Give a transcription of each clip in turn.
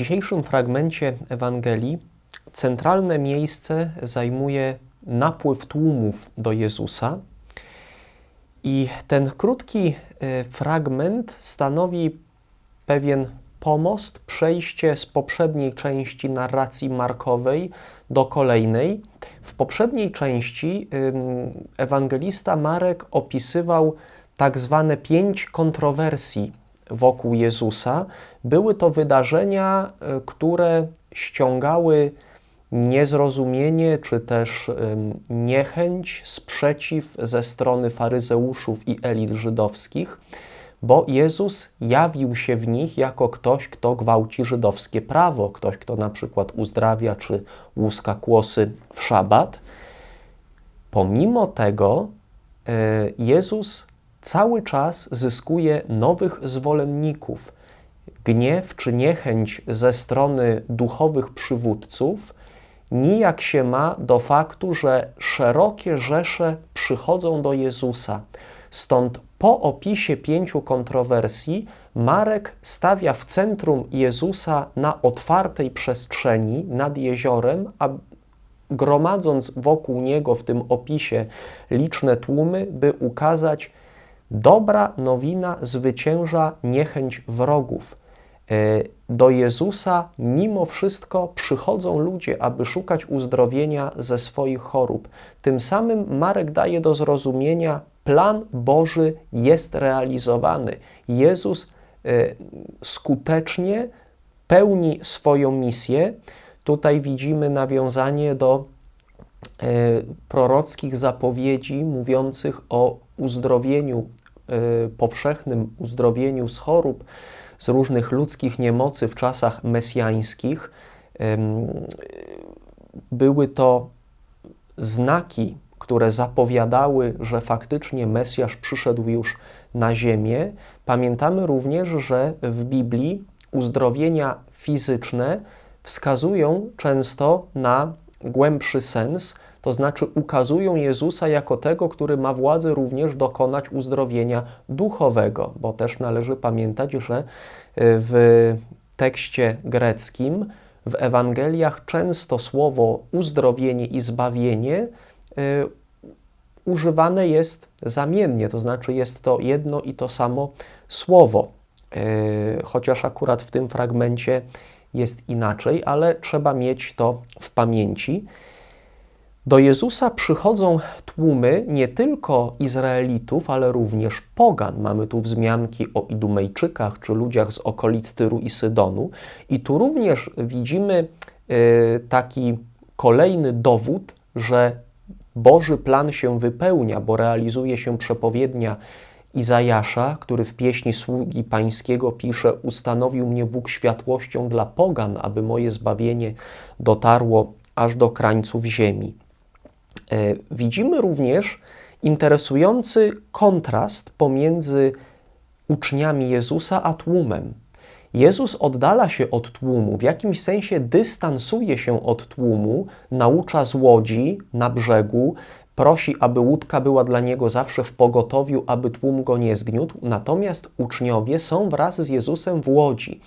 dzisiejszym fragmencie Ewangelii centralne miejsce zajmuje napływ tłumów do Jezusa. I ten krótki e, fragment stanowi pewien pomost, przejście z poprzedniej części narracji markowej do kolejnej. W poprzedniej części ewangelista Marek opisywał tak zwane pięć kontrowersji wokół Jezusa. Były to wydarzenia, e, które ściągały niezrozumienie czy też niechęć, sprzeciw ze strony faryzeuszów i elit żydowskich, bo Jezus jawił się w nich jako ktoś, kto gwałci żydowskie prawo, ktoś, kto na przykład uzdrawia czy łuska kłosy w szabat. Pomimo tego e, Jezus cały czas zyskuje nowych zwolenników. Gniew czy niechęć ze strony duchowych przywódców nijak się ma do faktu, że szerokie rzesze przychodzą do Jezusa. Stąd po opisie pięciu kontrowersji Marek stawia w centrum Jezusa na otwartej przestrzeni nad jeziorem, a gromadząc wokół niego w tym opisie liczne tłumy, by ukazać, dobra nowina zwycięża niechęć wrogów. E, do Jezusa mimo wszystko przychodzą ludzie, aby szukać uzdrowienia ze swoich chorób. Tym samym Marek daje do zrozumienia, plan Boży jest realizowany. Jezus e, skutecznie pełni swoją misję. Tutaj widzimy nawiązanie do e, prorockich zapowiedzi mówiących o uzdrowieniu, powszechnym uzdrowieniu z chorób z różnych ludzkich niemocy w czasach mesjańskich. Były to znaki, które zapowiadały, że faktycznie Mesjasz przyszedł już na ziemię. Pamiętamy również, że w Biblii uzdrowienia fizyczne wskazują często na głębszy sens, to znaczy ukazują Jezusa jako tego, który ma władzę również dokonać uzdrowienia duchowego, bo też należy pamiętać, że e, w tekście greckim, w Ewangeliach często słowo uzdrowienie i zbawienie e, używane jest zamiennie, to znaczy jest to jedno i to samo słowo. E, chociaż akurat w tym fragmencie jest inaczej, ale trzeba mieć to w pamięci. Do Jezusa przychodzą tłumy nie tylko Izraelitów, ale również pogan. Mamy tu wzmianki o Idumejczykach czy ludziach z okolic Tyru i Sydonu. I tu również widzimy y, taki kolejny dowód, że Boży plan się wypełnia, bo realizuje się przepowiednia Izajasza, który w pieśni sługi pańskiego pisze: Ustanowił mnie Bóg światłością dla pogan, aby moje zbawienie dotarło aż do krańców ziemi. E, widzimy również interesujący kontrast pomiędzy uczniami Jezusa a tłumem. Jezus oddala się od tłumu, w jakimś sensie dystansuje się od tłumu, naucza z łodzi na brzegu, prosi, aby łódka była dla niego zawsze w pogotowiu, aby tłum go nie zgniótł, natomiast uczniowie są wraz z Jezusem w łodzi.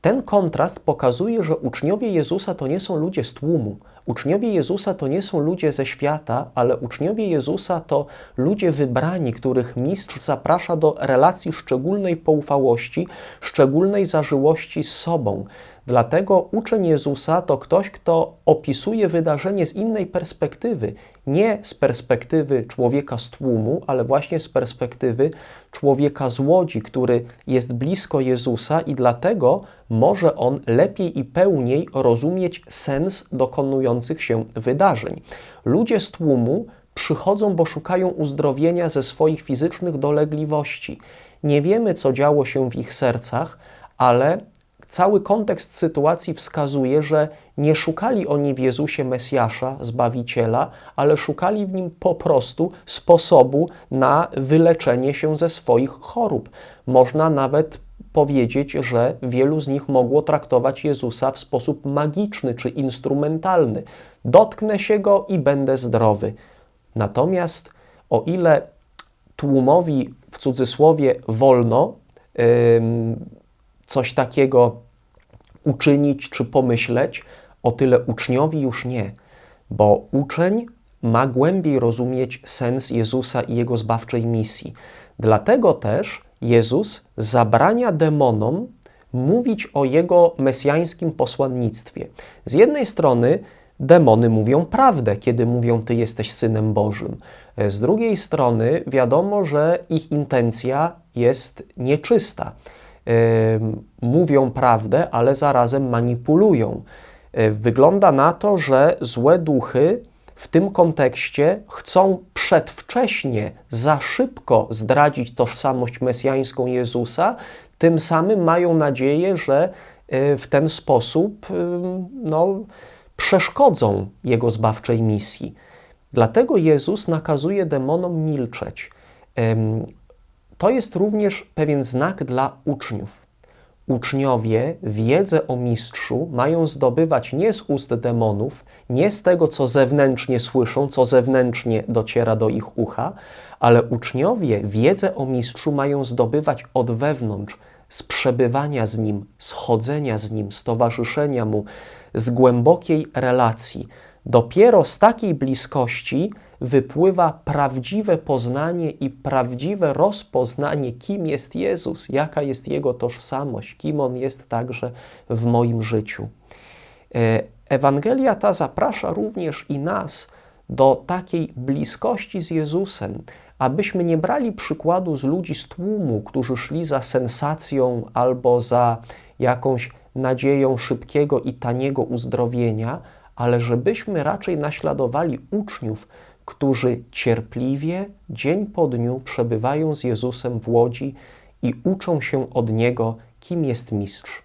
Ten kontrast pokazuje, że uczniowie Jezusa to nie są ludzie z tłumu. Uczniowie Jezusa to nie są ludzie ze świata, ale uczniowie Jezusa to ludzie wybrani, których mistrz zaprasza do relacji szczególnej poufałości, szczególnej zażyłości z sobą. Dlatego uczeń Jezusa to ktoś, kto opisuje wydarzenie z innej perspektywy, nie z perspektywy człowieka z tłumu, ale właśnie z perspektywy człowieka z łodzi, który jest blisko Jezusa i dlatego może on lepiej i pełniej rozumieć sens dokonujących się wydarzeń. Ludzie z tłumu przychodzą, bo szukają uzdrowienia ze swoich fizycznych dolegliwości. Nie wiemy, co działo się w ich sercach, ale cały kontekst sytuacji wskazuje, że nie szukali oni w Jezusie Mesjasza, Zbawiciela, ale szukali w nim po prostu sposobu na wyleczenie się ze swoich chorób. Można nawet powiedzieć, że wielu z nich mogło traktować Jezusa w sposób magiczny czy instrumentalny. Dotknę się go i będę zdrowy. Natomiast o ile tłumowi w cudzysłowie wolno, coś takiego uczynić czy pomyśleć, o tyle uczniowi już nie, bo uczeń ma głębiej rozumieć sens Jezusa i jego zbawczej misji. Dlatego też Jezus zabrania demonom mówić o jego mesjańskim posłannictwie. Z jednej strony demony mówią prawdę, kiedy mówią: Ty jesteś synem Bożym. Z drugiej strony wiadomo, że ich intencja jest nieczysta. Mówią prawdę, ale zarazem manipulują. Wygląda na to, że złe duchy w tym kontekście chcą przedwcześnie, za szybko zdradzić tożsamość mesjańską Jezusa, tym samym mają nadzieję, że y, w ten sposób y, no, przeszkodzą Jego zbawczej misji. Dlatego Jezus nakazuje demonom milczeć. To jest również pewien znak dla uczniów. Uczniowie wiedzę o mistrzu mają zdobywać nie z ust demonów, nie z tego, co zewnętrznie słyszą, co zewnętrznie dociera do ich ucha, ale uczniowie wiedzę o mistrzu mają zdobywać od wewnątrz, z przebywania z nim, z chodzenia z nim, z towarzyszenia mu, z głębokiej relacji. Dopiero z takiej bliskości wypływa prawdziwe poznanie i prawdziwe rozpoznanie, kim jest Jezus, jaka jest Jego tożsamość, kim On jest także w moim życiu. E, Ewangelia ta zaprasza również i nas do takiej bliskości z Jezusem, abyśmy nie brali przykładu z ludzi z tłumu, którzy szli za sensacją albo za jakąś nadzieją szybkiego i taniego uzdrowienia, ale żebyśmy raczej naśladowali uczniów, którzy cierpliwie, dzień po dniu przebywają z Jezusem w łodzi i uczą się od Niego, kim jest mistrz.